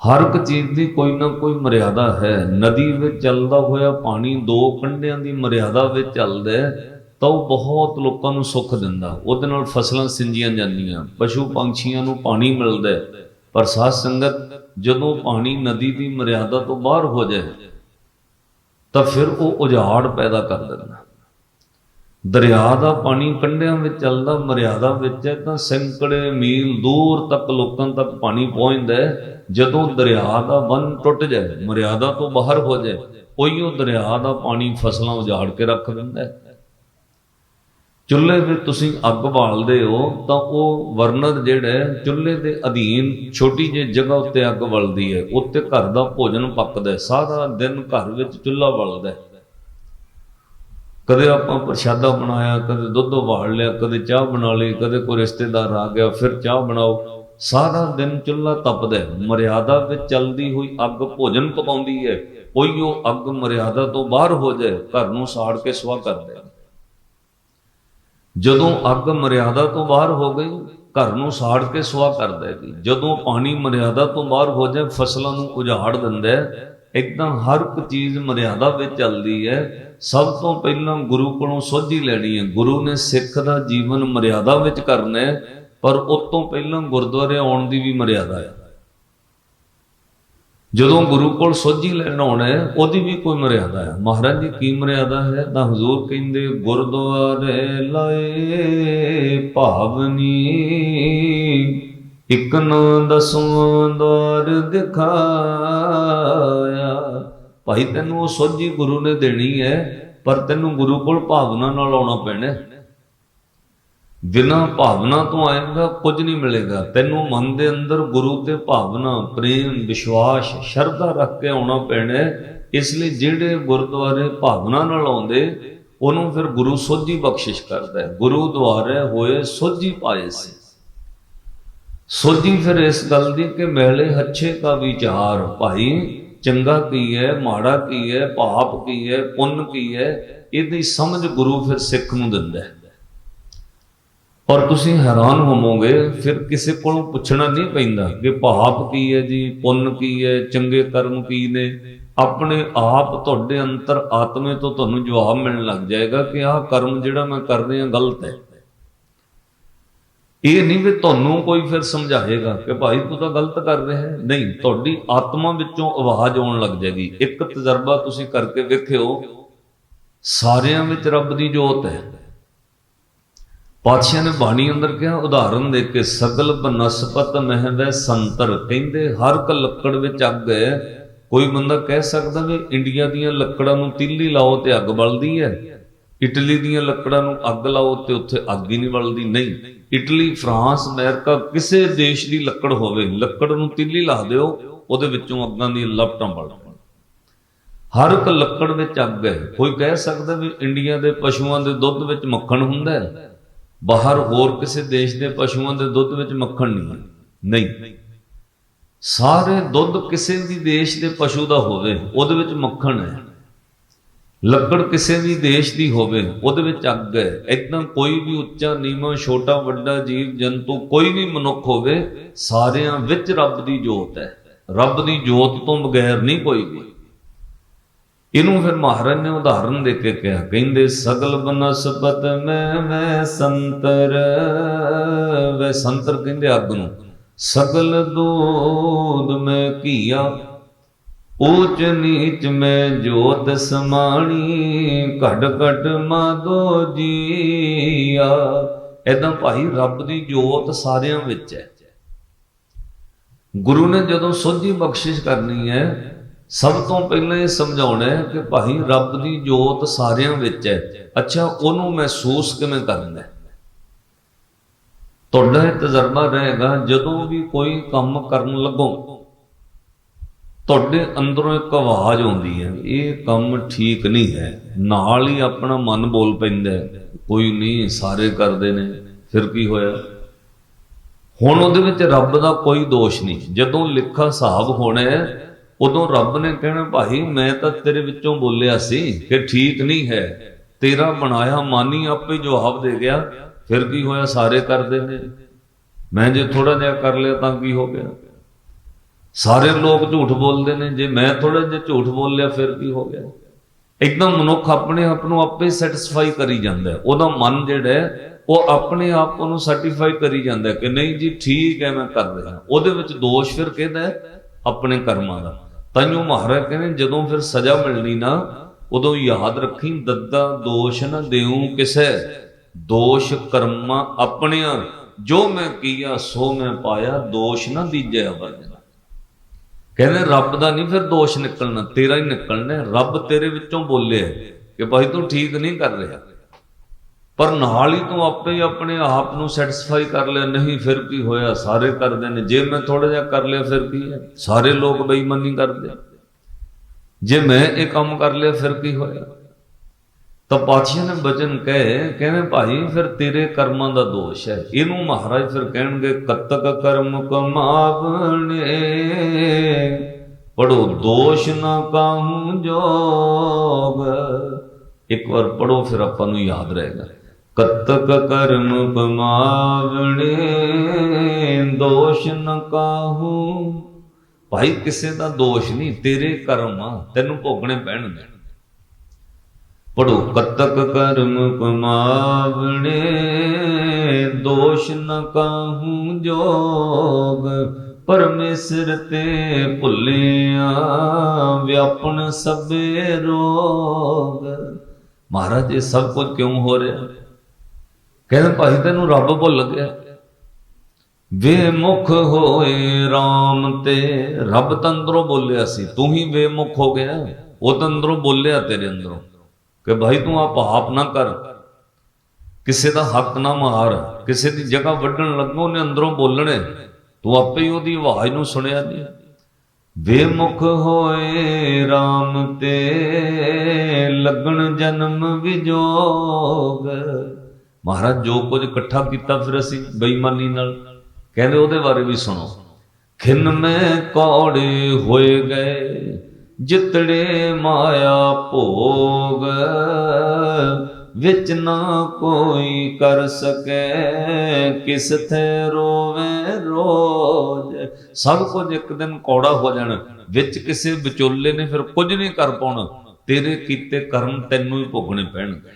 ਹਰ ਇੱਕ ਚੀਜ਼ ਦੀ ਕੋਈ ਨਾ ਕੋਈ ਮਰਿਆਦਾ ਹੈ। ਨਦੀ ਵਿੱਚ ਚੱਲਦਾ ਹੋਇਆ ਪਾਣੀ ਦੋ ਕੰਢਿਆਂ ਦੀ ਮਰਿਆਦਾ ਵਿੱਚ ਚੱਲਦਾ ਤਾਂ ਉਹ ਬਹੁਤ ਲੋਕਾਂ ਨੂੰ ਸੁੱਖ ਦਿੰਦਾ। ਉਹਦੇ ਨਾਲ ਫਸਲਾਂ ਸਿੰਜੀਆਂ ਜਾਂਦੀਆਂ, ਪਸ਼ੂ ਪੰਛੀਆਂ ਨੂੰ ਪਾਣੀ ਮਿਲਦਾ ਪਰ ਸਾਧ ਸੰਗਤ, ਜਦੋਂ ਪਾਣੀ ਨਦੀ ਦੀ ਮਰਿਆਦਾ ਤੋਂ ਬਾਹਰ ਹੋ ਜਾਏ, ਤਾਂ ਫਿਰ ਉਹ ਉਜਾੜ ਪੈਦਾ ਕਰ ਦਿੰਦਾ। ਦਰਿਆ ਦਾ ਪਾਣੀ ਕੰਢਿਆਂ ਵਿੱਚ ਚੱਲਦਾ, ਮਰਿਆਦਾ ਵਿੱਚ ਹੈ, ਤਾਂ ਸੈਂਕੜੇ ਮੀਲ ਦੂਰ ਤੱਕ ਲੋਕਾਂ ਤੱਕ ਪਾਣੀ ਪਹੁੰਚਦਾ ਜਦੋਂ ਦਰਿਆ ਦਾ ਬੰਨ ਟੁੱਟ ਜਾਏ, ਮਰਿਆਦਾ ਤੋਂ ਬਾਹਰ ਹੋ ਜਾਏ, ਉਹੀਓ ਦਰਿਆ ਦਾ ਪਾਣੀ ਫਸਲਾਂ ਉਜਾੜ ਕੇ ਰੱਖ ਦਿੰਦਾ ਹੈ। ਚੁੱਲ੍ਹੇ ਵਿੱਚ ਤੁਸੀਂ ਅੱਗ ਬਾਲਦੇ ਹੋ, ਤਾਂ ਉਹ ਵਰਨਦ ਜਿਹੜਾ ਚੁੱਲ੍ਹੇ ਦੇ ਅਧੀਨ ਛੋਟੀ ਜਿਹੀ ਜਗ੍ਹਾ ਉੱਤੇ ਅੱਗ ਬਲਦੀ ਹੈ। ਉੱਤੇ ਘਰ ਦਾ ਭੋਜਨ ਪੱਕਦਾ ਸਾਰਾ ਦਿਨ ਘਰ ਵਿੱਚ ਚੁੱਲ੍ਹਾ ਬਲਦਾ ਹੈ। ਕਦੇ ਆਪਾਂ ਪ੍ਰਸ਼ਾਦਾ ਬਣਾਇਆ, ਕਦੇ ਦੁੱਧ ਉਬਾਲ ਲਿਆ, ਕਦੇ ਚਾਹ ਬਣਾ ਲਈ, ਕਦੇ ਕੋਈ ਰਿਸ਼ਤੇਦਾਰ ਆ ਗਿਆ, ਫਿਰ ਚਾਹ ਬਣਾਓ। ਸਾਰਾ ਦਿਨ ਚੁੱਲ੍ਹਾ ਤਪਦਾ ਮਰਿਆਦਾ ਵਿੱਚ ਚੱਲਦੀ ਹੋਈ ਅੱਗ ਭੋਜਨ ਪਕਾਉਂਦੀ ਹੈ। ਕੋਈ ਉਹ ਅੱਗ ਮਰਿਆਦਾ ਤੋਂ ਬਾਹਰ ਹੋ ਜਾਏ, ਘਰ ਨੂੰ ਸਾੜ ਕੇ ਸੁਆਹ ਕਰ ਦੇ ਜਦੋਂ ਅੱਗ ਮਰਿਆਦਾ ਤੋਂ ਬਾਹਰ ਹੋ ਗਈ, ਘਰ ਨੂੰ ਸਾੜ ਕੇ ਸੁਆਹ ਕਰ ਦੇਗੀ ਜਦੋਂ ਪਾਣੀ ਮਰਿਆਦਾ ਤੋਂ ਬਾਹਰ ਹੋ ਜਾਏ, ਫਸਲਾਂ ਨੂੰ ਉਜਾੜ ਦਿੰਦਾ ਹੈ। ਇਦਾਂ ਹਰ ਇੱਕ ਚੀਜ਼ ਮਰਿਆਦਾ ਵਿੱਚ ਚੱਲਦੀ ਹੈ। ਸਭ ਤੋਂ ਪਹਿਲਾਂ ਗੁਰੂ ਕੋਲੋਂ ਸੋਝੀ ਲੈਣੀ ਹੈ। ਗੁਰੂ ਨੇ ਸਿੱਖ ਦਾ ਜੀਵਨ ਮਰਿਆਦਾ ਵਿੱਚ ਕਰਨਾ ਹੈ, ਪਰ ਉਸ ਤੋਂ ਪਹਿਲਾਂ ਗੁਰਦੁਆਰੇ ਆਉਣ ਦੀ ਵੀ ਮਰਿਆਦਾ ਹੈ। ਜਦੋਂ ਗੁਰੂ ਕੋਲ ਸੋਝੀ ਲੈਣ ਆਉਣਾ ਉਹਦੀ ਵੀ ਕੋਈ ਮਰਿਆਦਾ ਹੈ। ਮਹਾਰਾਜ ਜੀ, ਕੀ ਮਰਿਆਦਾ ਹੈ? ਤਾਂ ਹਜ਼ੂਰ ਕਹਿੰਦੇ, ਗੁਰਦੁਆਰੇ ਲਾਏ ਭਾਵਨੀ, ਇਕ ਨ ਦਸਵਾਂ ਦਵਾਰ ਦਿਖਾਇਆ ਭਾਈ ਤੈਨੂੰ ਉਹ ਸੋਝੀ ਗੁਰੂ ਨੇ ਦੇਣੀ ਹੈ, ਪਰ ਤੈਨੂੰ ਗੁਰੂ ਕੋਲ ਭਾਵਨਾ ਨਾਲ ਆਉਣਾ ਪੈਣਾ ਬਿਨਾਂ ਭਾਵਨਾ ਤੋਂ ਆਏਗਾ, ਕੁਝ ਨਹੀਂ ਮਿਲੇਗਾ। ਤੈਨੂੰ ਮਨ ਦੇ ਅੰਦਰ ਗੁਰੂ ਤੇ ਭਾਵਨਾ, ਪ੍ਰੇਮ, ਵਿਸ਼ਵਾਸ, ਸ਼ਰਧਾ ਰੱਖ ਕੇ ਆਉਣਾ ਪੈਣਾ ਇਸ ਲਈ ਜਿਹੜੇ ਗੁਰਦੁਆਰੇ ਭਾਵਨਾ ਨਾਲ ਆਉਂਦੇ, ਉਹਨੂੰ ਫਿਰ ਗੁਰੂ ਸੋਝੀ ਬਖਸ਼ਿਸ਼ ਕਰਦਾ ਹੈ। ਗੁਰੂ ਦੁਆਰੇ ਹੋਏ ਸੋਝੀ ਪਾਏ ਸੀ। ਸੋਝੀ ਫਿਰ ਇਸ ਗੱਲ ਦੀ ਕਿ ਮਹਿਲੇ ਹੱਛੇ ਕਾ ਵਿਚਾਰ, ਭਾਈ ਚੰਗਾ ਕੀ ਹੈ, ਮਾੜਾ ਕੀ ਹੈ, ਪਾਪ ਕੀ ਹੈ, ਪੁੰਨ ਕੀ ਹੈ, ਇਹਦੀ ਸਮਝ ਗੁਰੂ ਫਿਰ ਸਿੱਖ ਨੂੰ ਦਿੰਦਾ ਹੈ। ਔਰ ਤੁਸੀਂ ਹੈਰਾਨ ਹੋਵੋਗੇ, ਫਿਰ ਕਿਸੇ ਕੋਲੋਂ ਪੁੱਛਣਾ ਨਹੀਂ ਪੈਂਦਾ ਕਿ ਪਾਪ ਕੀ ਹੈ ਜੀ, ਪੁੰਨ ਕੀ ਹੈ, ਚੰਗੇ ਕਰਮ ਕੀ ਨੇ। ਆਪਣੇ ਆਪ ਤੁਹਾਡੇ ਅੰਤਰ ਆਤਮੇ ਤੋਂ ਤੁਹਾਨੂੰ ਜਵਾਬ ਮਿਲਣ ਲੱਗ ਜਾਏਗਾ ਕਿ ਆਹ ਕਰਮ ਜਿਹੜਾ ਮੈਂ ਕਰ ਰਿਹਾ, ਗਲਤ ਹੈ। ਇਹ ਨਹੀਂ ਵੀ ਤੁਹਾਨੂੰ ਕੋਈ ਫਿਰ ਸਮਝਾਏਗਾ ਕਿ ਭਾਈ ਤੂੰ ਤਾਂ ਗਲਤ ਕਰ ਰਿਹਾ ਹੈ। ਨਹੀਂ, ਤੁਹਾਡੀ ਆਤਮਾ ਵਿੱਚੋਂ ਆਵਾਜ਼ ਆਉਣ ਲੱਗ ਜਾਏਗੀ। ਇੱਕ ਤਜਰਬਾ ਤੁਸੀਂ ਕਰਕੇ ਵੇਖਿਓ, ਸਾਰਿਆਂ ਵਿੱਚ ਰੱਬ ਦੀ ਜੋਤ ਹੈ। ਪਾਤਸ਼ਾਹ ਨੇ ਬਾਣੀ ਅੰਦਰ ਕਿਹਾ, ਉਦਾਹਰਨ ਦੇ ਕੇ ਸਗਲ ਬਨਸਪਤ ਮਹਿਵੈ ਸੰਤਰ। ਕਹਿੰਦੇ, ਹਰ ਕ ਲੱਕੜ ਵਿੱਚ ਅੱਗ ਹੈ। ਕੋਈ ਬੰਦਾ ਕਹਿ ਸਕਦਾ ਵੀ ਇੰਡੀਆ ਦੀਆਂ ਲੱਕੜਾਂ ਨੂੰ ਤੀਲੀ ਲਾਓ ਤੇ ਅੱਗ ਬਲਦੀ ਹੈ। ਇਟਲੀ ਦੀਆਂ ਲੱਕੜਾਂ ਨੂੰ ਅੱਗ ਲਾਓ ਤੇ ਉੱਥੇ ਅੱਗ ਹੀ ਨਹੀਂ ਬਲਦੀ। ਨਹੀਂ। ਇਟਲੀ, ਫਰਾਂਸ, ਅਮਰੀਕਾ ਕਿਸੇ ਦੇਸ਼ ਦੀ ਲੱਕੜ ਹੋਵੇ, ਲੱਕੜ ਨੂੰ ਤਿੱਲੀ ਲਾ ਦਿਓ, ਉਹਦੇ ਵਿੱਚੋਂ ਅੱਗਾਂ ਦੀ ਲਪਟਾਂ ਬਲ ਹਰ ਇੱਕ ਲੱਕੜ ਵਿੱਚ ਅੱਗ ਹੈ। ਕੋਈ ਕਹਿ ਸਕਦਾ ਵੀ ਇੰਡੀਆ ਦੇ ਪਸ਼ੂਆਂ ਦੇ ਦੁੱਧ ਵਿੱਚ ਮੱਖਣ ਹੁੰਦਾ ਹੈ। ਬਾਹਰ ਹੋਰ ਕਿਸੇ ਦੇਸ਼ ਦੇ ਪਸ਼ੂਆਂ ਦੇ ਦੁੱਧ ਵਿੱਚ ਮੱਖਣ ਨਹੀਂ ਹੈ। ਨਹੀਂ। ਸਾਰੇ ਦੁੱਧ ਕਿਸੇ ਵੀ ਦੇਸ਼ ਦੇ ਪਸ਼ੂ ਦਾ ਹੋਵੇ, ਉਹਦੇ ਵਿੱਚ ਮੱਖਣ ਹੈ। ਲੱਕੜ ਕਿਸੇ ਵੀ ਦੇਸ਼ ਦੀ ਹੋਵੇ, ਉਹਦੇ ਵਿੱਚ ਅੱਗ ਹੈ। ਇਦਾਂ ਕੋਈ ਵੀ ਉੱਚਾ, ਨੀਵਾਂ, ਛੋਟਾ, ਵੱਡਾ ਜੀਵ, ਜੰਤੂ, ਕੋਈ ਵੀ ਮਨੁੱਖ ਹੋਵੇ, ਸਾਰਿਆਂ ਵਿੱਚ ਰੱਬ ਦੀ ਜੋਤ ਹੈ। ਰੱਬ ਦੀ ਜੋਤ ਤੋਂ ਬਗੈਰ ਨਹੀਂ ਕੋਈ ਵੀ। ਇਹਨੂੰ ਫਿਰ ਮਹਾਰਾਜ ਨੇ ਉਦਾਹਰਨ ਦੇ ਕੇ ਕਿਹਾ, ਕਹਿੰਦੇ, ਸਗਲ ਬਨਸਪਤ ਮੈਂ ਮੈਂ ਸੰਤਰ। ਵੇ ਸੰਤਰ ਕਹਿੰਦੇ ਅੱਗ ਨੂੰ। ਸਗਲ ਦੂਦ ਮੈਂ ਕੀਆ ਊਚ ਨੀਚ ਮੈਂ ਜੋਤ ਸਮਾਣੀ, ਘਟ ਘਟ ਮਾਦੋ ਜੀਆ। ਇਦਾਂ ਭਾਈ ਰੱਬ ਦੀ ਜੋਤ ਸਾਰਿਆਂ ਵਿੱਚ ਹੈ। ਗੁਰੂ ਨੇ ਜਦੋਂ ਸੋਝੀ ਬਖਸ਼ਿਸ਼ ਕਰਨੀ ਹੈ, ਸਭ ਤੋਂ ਪਹਿਲਾਂ ਇਹ ਸਮਝਾਉਣਾ ਹੈ ਕਿ ਭਾਈ ਰੱਬ ਦੀ ਜੋਤ ਸਾਰਿਆਂ ਵਿੱਚ ਹੈ। ਅੱਛਾ, ਉਹਨੂੰ ਮਹਿਸੂਸ ਕਿਵੇਂ ਕਰਨਾ ਹੈ? ਤੁਹਾਡਾ ਇਹ ਤਜਰਬਾ ਰਹੇਗਾ, ਜਦੋਂ ਵੀ ਕੋਈ ਕੰਮ ਕਰਨ ਲੱਗੋ ਤੁਹਾਡੇ ਅੰਦਰੋਂ ਇੱਕ ਆਵਾਜ਼ ਆਉਂਦੀ ਹੈ, ਇਹ ਕੰਮ ਠੀਕ ਨਹੀਂ ਹੈ। ਨਾਲ ਹੀ ਆਪਣਾ ਮਨ ਬੋਲ ਪੈਂਦਾ ਕੋਈ ਨਹੀਂ, ਸਾਰੇ ਕਰਦੇ ਨੇ, ਫਿਰ ਕੀ ਹੋਇਆ? ਹੁਣ ਉਹਦੇ ਵਿੱਚ ਰੱਬ ਦਾ ਕੋਈ ਦੋਸ਼ ਨਹੀਂ। ਜਦੋਂ ਲਿਖਾ ਹਿਸਾਬ ਹੋਣਾ ਉਦੋਂ ਰੱਬ ਨੇ ਕਹਿਣਾ, ਭਾਈ, ਮੈਂ ਤਾਂ ਤੇਰੇ ਵਿੱਚੋਂ ਬੋਲਿਆ ਸੀ ਕਿ ਠੀਕ ਨਹੀਂ ਹੈ। ਤੇਰਾ ਬਣਾਇਆ ਮਾਨੀ ਆਪੇ ਜਵਾਬ ਦੇ ਗਿਆ। ਫਿਰ ਕੀ ਹੋਇਆ? ਸਾਰੇ ਕਰਦੇ ਨੇ। ਮੈਂ ਜੇ ਥੋੜਾ ਜਿਹਾ ਕਰ ਲਿਆ ਤਾਂ ਕੀ ਹੋ ਗਿਆ? ਸਾਰੇ ਲੋਕ ਝੂਠ ਬੋਲਦੇ ਨੇ। ਜੇ ਮੈਂ ਥੋੜਾ ਜਿਹਾ ਝੂਠ ਬੋਲ ਲਿਆ ਫਿਰ ਕੀ ਹੋ ਗਿਆ। ਇੱਕਦਮ ਮਨੁੱਖ ਆਪਣੇ ਆਪ ਨੂੰ ਆਪੇ ਸੈਟੀਸਫਾਈ ਕਰੀ ਜਾਂਦਾ ਹੈ। ਉਹਦਾ ਮਨ ਜਿਹੜਾ ਹੈ, ਉਹ ਆਪਣੇ ਆਪ ਨੂੰ ਸਰਟੀਫਾਈ ਕਰੀ ਜਾਂਦਾ ਕਿ ਨਹੀਂ ਜੀ, ਠੀਕ ਹੈ, ਮੈਂ ਕਰ ਰਿਹਾ। ਉਹਦੇ ਵਿੱਚ ਦੋਸ਼ ਫਿਰ ਕਿਹਦਾ ਆਪਣੇ ਕਰਮਾਂ ਦਾ। ਤਾਈਓ ਮਹਾਰਾਜ ਕਹਿੰਦੇ, ਜਦੋਂ ਫਿਰ ਸਜ਼ਾ ਮਿਲਣੀ ਨਾ, ਉਦੋਂ ਯਾਦ ਰੱਖੀ, ਦੱਦਾ ਦੋਸ਼ ਨਾ ਦੇਉ ਕਿਸੇ। ਦੋਸ਼ ਕਰਮਾਂ ਆਪਣਿਆਂ। ਜੋ ਮੈਂ ਕੀਆ, ਸੋ ਮੈਂ ਪਾਇਆ। ਦੋਸ਼ ਨਾ ਦੀਜੈ ਵਰਜਨ ਕਹਿੰਦੇ ਰੱਬ ਦਾ ਨਹੀਂ, ਫਿਰ ਦੋਸ਼ ਨਿਕਲਣਾ, ਤੇਰਾ ਹੀ ਨਿਕਲਣਾ ਰੱਬ ਤੇਰੇ ਵਿੱਚੋਂ ਬੋਲੇ ਹੈ ਕਿ ਭਾਈ ਤੂੰ ਠੀਕ ਨਹੀਂ ਕਰ ਰਿਹਾ। ਪਰ ਨਾਲ ਹੀ ਤੂੰ ਆਪੇ ਹੀ ਆਪਣੇ ਆਪ ਨੂੰ ਸੈਟੀਸਫਾਈ ਕਰ ਲਿਆ, ਨਹੀਂ ਫਿਰ ਕੀ ਹੋਇਆ? ਸਾਰੇ ਕਰਦੇ ਨੇ। ਜੇ ਮੈਂ ਥੋੜਾ ਜਿਹਾ ਕਰ ਲਿਆ, ਫਿਰ ਕੀ ਹੈ? ਸਾਰੇ ਲੋਕ ਬੇਈਮਾਨੀ ਕਰਦੇ। ਜੇ ਮੈਂ ਇਹ ਕੰਮ ਕਰ ਲਿਆ, ਫਿਰ ਕੀ ਹੋਇਆ? ਤਾਂ ਪਾਤਸ਼ਾਹ ਨੇ ਬਚਨ ਕਹੇ, ਕਹਿੰਦੇ ਭਾਈ ਫਿਰ ਤੇਰੇ ਕਰਮਾਂ ਦਾ ਦੋਸ਼ ਹੈ। ਇਹਨੂੰ ਮਹਾਰਾਜ ਫਿਰ ਕਹਿਣਗੇ, ਕਤਕ ਕਰਮ ਕਮਾਵਣੇ ਪੜੋ ਦੋਸ਼ ਨਾ ਕਾਹੂ ਜੋਗ। ਇੱਕ ਵਾਰ ਪੜੋ ਫਿਰ ਆਪਾਂ ਨੂੰ ਯਾਦ ਰਹੇਗਾ। ਕਤਕ ਕਰਮ ਕਮਾਵਣੇ, ਦੋਸ਼ ਨਾ ਕਾਹੂ। ਭਾਈ, ਕਿਸੇ ਦਾ ਦੋਸ਼ ਨਹੀਂ, ਤੇਰੇ ਕਰਮ ਆ ਤੈਨੂੰ ਭੋਗਣੇ ਪੈਣਗੇ। ਪੜੋ ਕਤਕ ਕਰਮ ਕਮਾਵਣੇ ਦੋਸ਼ ਨ ਕਾਹੂ ਜੋਗ। ਪਰਮੇਸ਼ਰ ਤੇ ਭੁੱਲਿਆ ਵਿਆਪਨ ਸਭੇ ਰੋਗ। ਮਹਾਰਾਜ, ਇਹ ਸਭ ਕੁਝ ਕਿਉਂ ਹੋ ਰਿਹਾ? ਕਹਿੰਦੇ ਭਾਈ, ਤੈਨੂੰ ਰੱਬ ਭੁੱਲ ਗਿਆ। ਵੇਮੁਖ ਹੋਏ RAM ਤੇ, ਰੱਬ ਤੰਦਰੋਂ ਬੋਲਿਆ ਸੀ। ਤੂੰ ਹੀ ਵੇਮੁਖ ਹੋ ਗਿਆ। ਉਹ ਤੰਦਰੋਂ ਬੋਲਿਆ ਤੇਰੇ ਅੰਦਰੋਂ। ਕਿ ਭਾਈ ਤੂੰ ਆਪ ਪਾਪ ਨਾ ਕਰ। ਕਿਸੇ ਦਾ ਹੱਕ ਨਾ ਮਾਰ। ਕਿਸੇ ਦੀ ਜਗ੍ਹਾ ਵੱਢਣ ਲੱਗੋ ਉਹਨੇ ਅੰਦਰੋਂ ਬੋਲਣੇ। ਤੂੰ ਆਪੇ ਹੀ ਉਹਦੀ ਆਵਾਜ਼ ਨੂੰ ਸੁਣਿਆ ਨਹੀਂ। ਵੇਮੁਖ ਹੋਏ RAM ਤੇ ਲੱਗਣ ਜਨਮ ਵਿਜੋਗ। ਮਹਾਰਾਜ, ਜੋ ਕੁਝ ਇਕੱਠਾ ਕੀਤਾ ਫਿਰ ਅਸੀਂ ਬੇਈਮਾਨੀ ਨਾਲ। ਕਹਿੰਦੇ ਉਹਦੇ ਬਾਰੇ ਵੀ ਸੁਣੋ। ਖਿੰਨ ਮੈਂ ਕੌੜੇ ਹੋਏ ਗਏ। ਜਿਤੜੇ ਮਾਇਆ ਭੋਗ, ਵਿੱਚ ਨਾ ਕੋਈ ਕਰ ਸਕੈ, ਕਿਸ ਥੇ ਰੋਵੇ ਰੋਜ। ਸਭ ਕੁਝ ਇੱਕ ਦਿਨ ਕੌੜਾ ਹੋ ਜਾਣਾ, ਵਿੱਚ ਕਿਸੇ ਵਿਚੋਲੇ ਨੇ ਫਿਰ ਕੁਝ ਨਹੀਂ ਕਰ ਪਾਉਣਾ। ਤੇਰੇ ਕੀਤੇ ਕਰਮ ਤੈਨੂੰ ਹੀ ਭੋਗਣੇ ਪੈਣਗੇ।